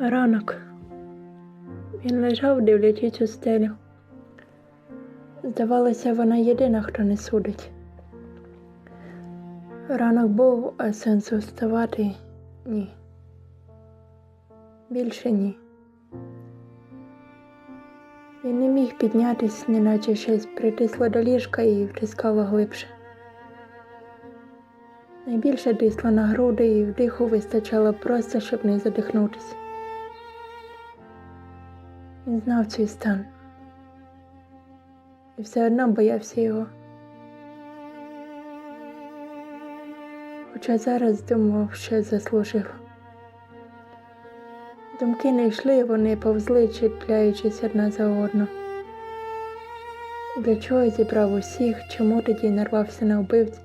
Ранок. Він лежав, дивлячись у стелю. Здавалося, вона єдина, хто не судить. Ранок був, а сенсу вставати ні. Більше ні. Він не міг піднятись, неначе щось притисло до ліжка і втискало глибше. Найбільше тисло на груди і вдиху вистачало просто, щоб не задихнутися. Знав цей стан і все одно боявся його. Хоча зараз думав, що заслужив. Думки не йшли, вони повзли, чіпляючись одна за одну. Для чого зібрав усіх, чому тоді нарвався на вбивць,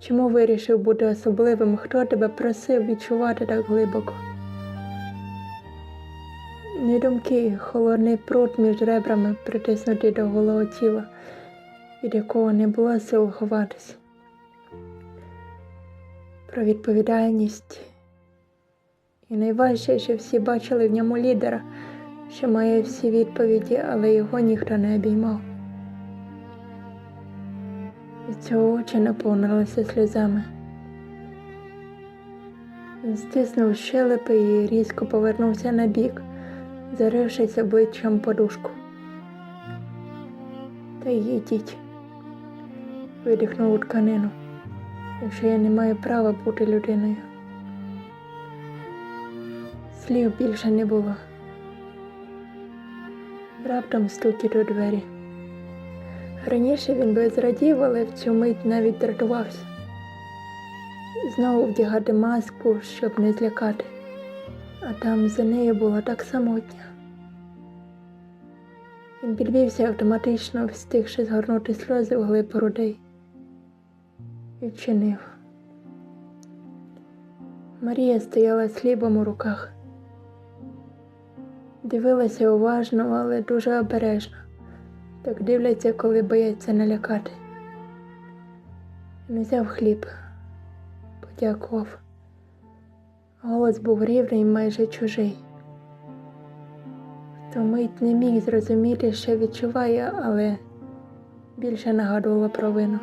чому вирішив бути особливим, хто тебе просив відчувати так глибоко? Не думки, холодний пруд між ребрами, притиснутий до голого тіла, від якого не було сил ховатись. Про відповідальність. І найважче, що всі бачили в ньому лідера, що має всі відповіді, але його ніхто не обіймав. Від цього очі наповнилися сльозами. Він стиснув щелепи і різко повернувся на бік, зарившись обличчям подушку. Та й йдіть, видихнув у тканину, якщо я не маю права бути людиною. Слів більше не було. Раптом стукіт у двері. Раніше він би зрадів, але в цю мить навіть дратувався. Знову вдягати маску, щоб не злякати, а там за нею було так самотньо. Він підвівся автоматично, встигши згорнути сльози в глиб грудей. Відчинив. Марія стояла з хлібом у руках. Дивилася уважно, але дуже обережно. Так дивляться, коли бояться налякати. Він взяв хліб, подякував. Голос був рівний, майже чужий. В ту мить не міг зрозуміти, що відчуває, але більше нагадувала провину.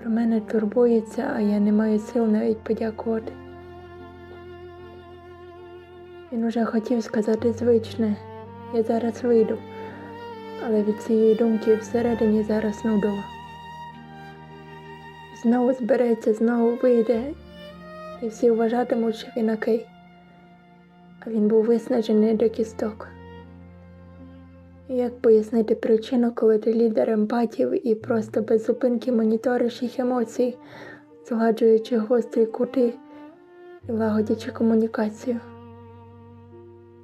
Про мене турбується, а я не маю сил навіть подякувати. Він уже хотів сказати звичне, я зараз вийду, але від цієї думки всередині зараз нудило. Знову збереться, знову вийде, і всі вважатимуть, що він окей. А він був виснажений до кісток. Як пояснити причину, коли ти лідер емпатів і просто без зупинки моніториш їх емоцій, згладжуючи гострі кути і лагодячи комунікацію?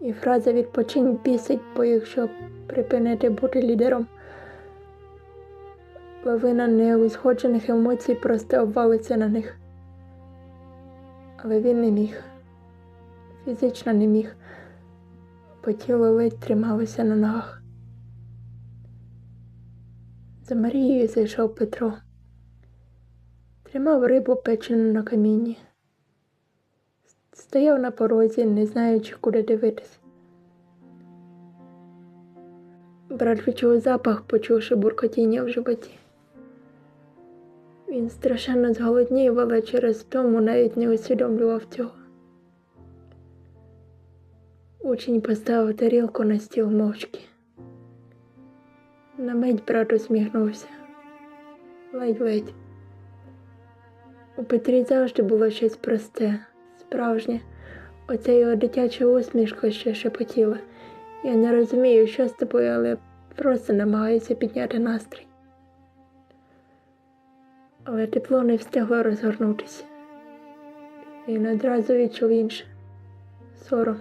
І фраза відпочинь бісить, бо якщо припинити бути лідером, лавина неузгоджених емоцій просто обвалиться на них. Але він не міг, фізично не міг, бо тіло ледь трималося на ногах. За Марією зайшов Петро, тримав рибу печену на камінні. Стояв на порозі, не знаючи, куди дивитись. Брат відчув запах, почувши буркотіння в животі. Він страшенно зголоднів, але через тому навіть не усвідомлював цього. Учень поставив тарілку на стіл мовчки. На мить брат усміхнувся. Ледь-ледь. У Петрі завжди було щось просте справжнє, оця його дитяча усмішка ще шепотіла. Я не розумію, що з тобою, але просто намагаюся підняти настрій. Але тепло не встигло розгорнутися. Він одразу відчув інше сором.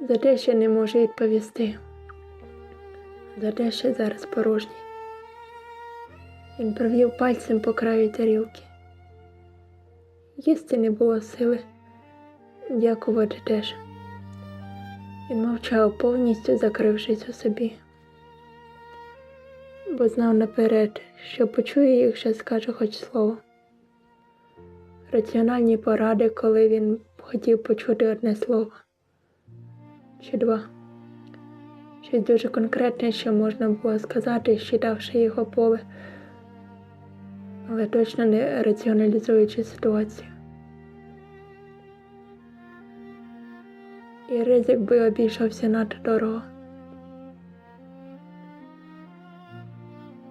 За те, що не може відповісти, за те, що зараз порожній. Він провів пальцем по краю тарілки. Їсти не було сили, дякувати теж. Він мовчав, повністю закрившись у собі, бо знав наперед, що почує, якщо скаже хоч слово. Раціональні поради, коли він хотів почути одне слово чи два. Щось дуже конкретне, що можна було сказати, щитавши його поле, але точно не раціоналізуючи ситуацію. І ризик би обійшовся надто дорого.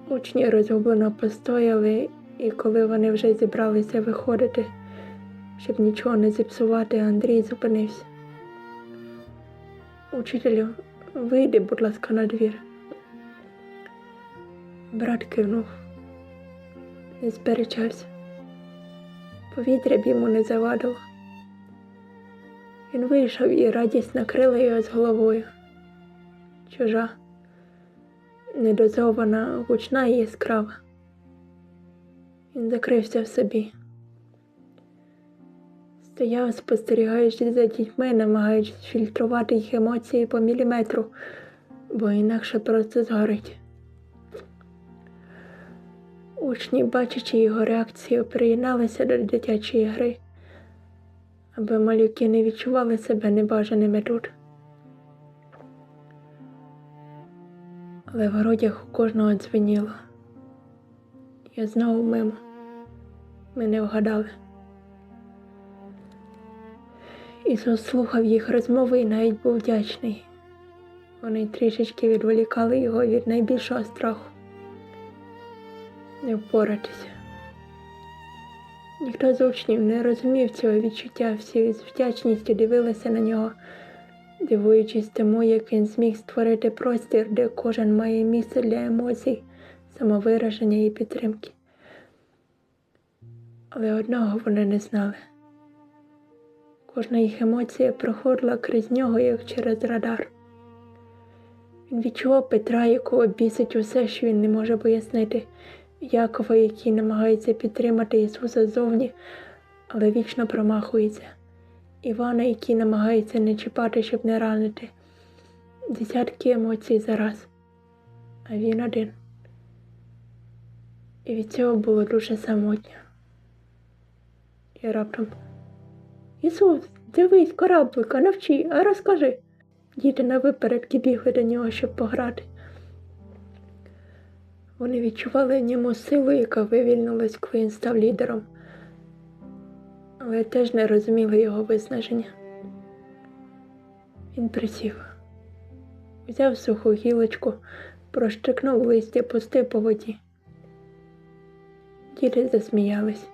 Учні розгублено постояли, і коли вони вже зібралися виходити, щоб нічого не зіпсувати, Андрій зупинився. Учителю, вийди, будь ласка, на двір. Брат кивнув, не сперечався. Повітря б йому не завадило. Він вийшов і радість накрила його з головою. Чужа, недозована, гучна і яскрава. Він закрився в собі. Стояв, спостерігаючи за дітьми, намагаючись фільтрувати їх емоції по міліметру, бо інакше просто згорить. Учні, бачачи його реакцію, приєдналися до дитячої гри, аби малюки не відчували себе небажаними тут. Але в грудях у кожного дзвеніло. Я знову мимо. Ми не вгадали. Ісус слухав їх розмови і навіть був вдячний. Вони трішечки відволікали його від найбільшого страху не впоратися. Ніхто з учнів не розумів цього відчуття, всі з вдячністю дивилися на нього, дивуючись тому, як він зміг створити простір, де кожен має місце для емоцій, самовираження і підтримки. Але одного вони не знали. Кожна їх емоція проходила крізь нього, як через радар. Він відчував Петра, якого бісить усе, що він не може пояснити, Якова, який намагається підтримати Ісуса ззовні, але вічно промахується, Івана, який намагається не чіпати, щоб не ранити, десятки емоцій зараз, а він один. І від цього було дуже самотньо. І раптом Ісус, дивись, кораблика, навчи, а розкажи. Діти на випередки бігли до нього, щоб пограти. Вони відчували в ньому силу, яка вивільнилась, коли він став лідером, але теж не розуміли його виснаження. Він присів, взяв суху гілочку, прощикнув листя, пустив по воді. Діти засміялись,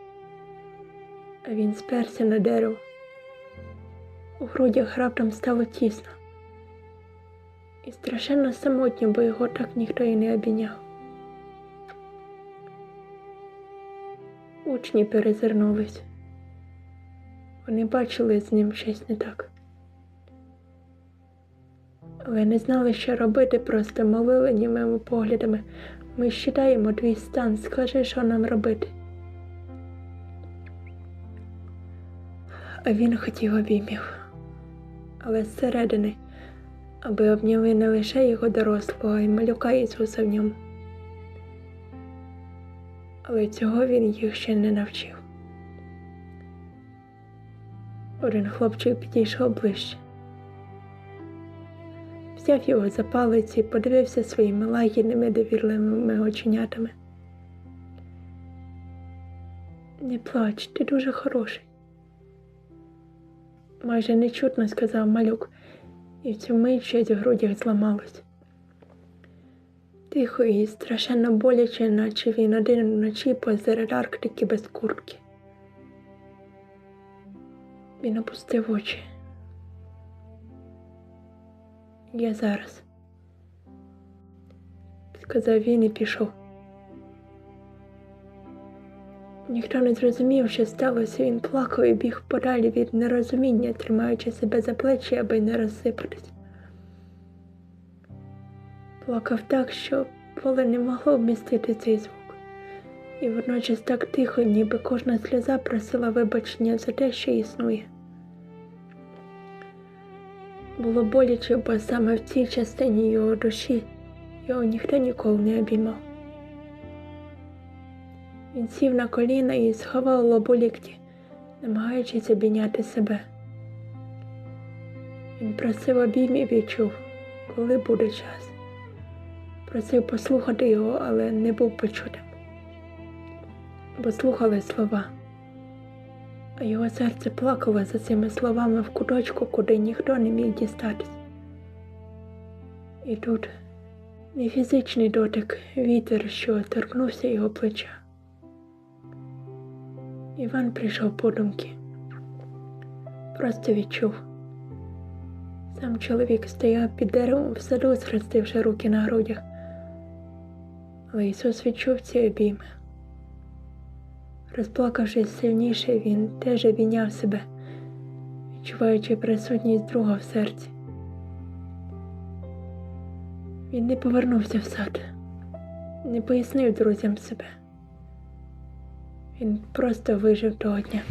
а він сперся на дерево. У грудях раптом стало тісно і страшенно самотньо, бо його так ніхто і не обійняв. Учні перезирнулись. Вони бачили з ним щось не так. Але не знали, що робити, просто молили німими поглядами. Ми щитаємо твій стан, скажи, що нам робити. А він хотів обіймів, але зсередини, аби обняли не лише його дорослого, й малюка Ісуса в ньому але цього він їх ще не навчив. Один хлопчик підійшов ближче, взяв його за палиці подивився своїми лагідними довірливими оченятами. Не плач, ти дуже хороший. Майже нечутно сказав малюк, і в цю мить щось в грудях зламалось тихо і страшенно боляче, наче він один вночі посеред Арктики без куртки. Він опустив очі. Я зараз, сказав він і пішов. Ніхто не зрозумів, що сталося, він плакав і біг подалі від нерозуміння, тримаючи себе за плечі, аби не розсипатись плакав так, що поле не могло вмістити цей звук, і водночас так тихо, ніби кожна сльоза просила вибачення за те, що існує. Було боляче, бо саме в цій частині його душі його ніхто ніколи не обіймав. Він сів на коліна і сховав лобу лікті, намагаючись обійняти себе. Він просив обіймів і чув, коли буде час. Просив послухати його, але не був почутим. Бо слухали слова, а його серце плакало за цими словами в куточку, куди ніхто не міг дістатись. І тут не фізичний дотик, вітер, що торкнувся його плеча. Іван прийшов подумки, просто відчув. Сам чоловік стояв під деревом в саду, схрестивши руки на грудях. Але Ісус відчув ці обійми. Розплакавшись сильніше, він теж обійняв себе, відчуваючи присутність друга в серці. Він не повернувся в сад, не пояснив друзям себе. Він просто вижив того дня.